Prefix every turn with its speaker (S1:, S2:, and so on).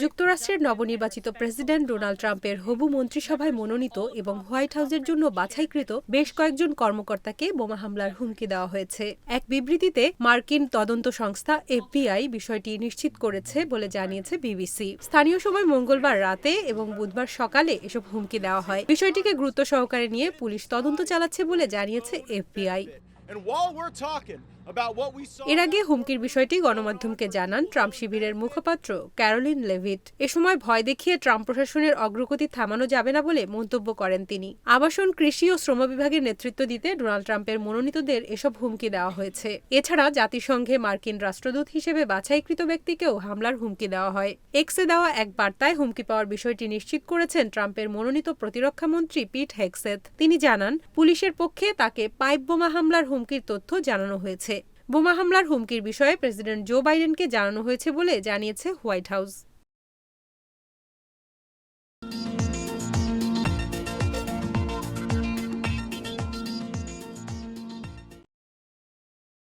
S1: যুক্তরাষ্ট্রের নবনির্বাচিত president Donald ট্রাম্পের হবু মন্ত্রিসভায় মনোনীত এবং হোয়াইট হাউসের জন্য বাছাইকৃত বেশ কয়েকজন কর্মকর্তাকে বোমা হামলার হুমকি দেওয়া হয়েছে। এক বিবৃতিতে মার্কিন তদন্ত সংস্থা এফবিআই বিষয়টি নিশ্চিত করেছে বলে জানিয়েছে বিবিসি। স্থানীয় সময় মঙ্গলবার রাতে এবং বুধবার সকালে এসব হুমকি দেওয়া হয়। বিষয়টিকে গুরুত্ব সহকারে নিয়ে পুলিশ তদন্ত চালাচ্ছে বলে জানিয়েছে FBI.
S2: And while we're talking
S1: এর আগে হুমকির বিষয়টি গণমাধ্যমকে জানান ট্রাম্প শিবিরের মুখপাত্র ক্যারোলিন লেভিট। এ সময় ভয় দেখিয়ে ট্রাম্প প্রশাসনের অগ্রগতি থামানো যাবে না বলে মন্তব্য করেন তিনি। আবাসন কৃষি ও শ্রম বিভাগের নেতৃত্ব দিতে ডোনাল্ড ট্রাম্পের মনোনীতদের এসব হুমকি দেওয়া হয়েছে। এছাড়া জাতিসংঘে মার্কিন রাষ্ট্রদূত হিসেবে বাছাইকৃত ব্যক্তিকেও হামলার হুমকি দেওয়া হয়। এক্সে দেওয়া এক বার্তায় হুমকি পাওয়ার বিষয়টি নিশ্চিত করেছেন ট্রাম্পের মনোনীত প্রতিরক্ষা মন্ত্রী পিট হেগসেথ। তিনি জানান পুলিশের পক্ষে তাকে পাইপ বোমা হামলার হুমকির তথ্য জানানো হয়েছে। বোমা হামলার হুমকির বিষয়ে প্রেসিডেন্ট জো বাইডেনকে জানানো হয়েছে বলে জানিয়েছে হোয়াইট হাউস।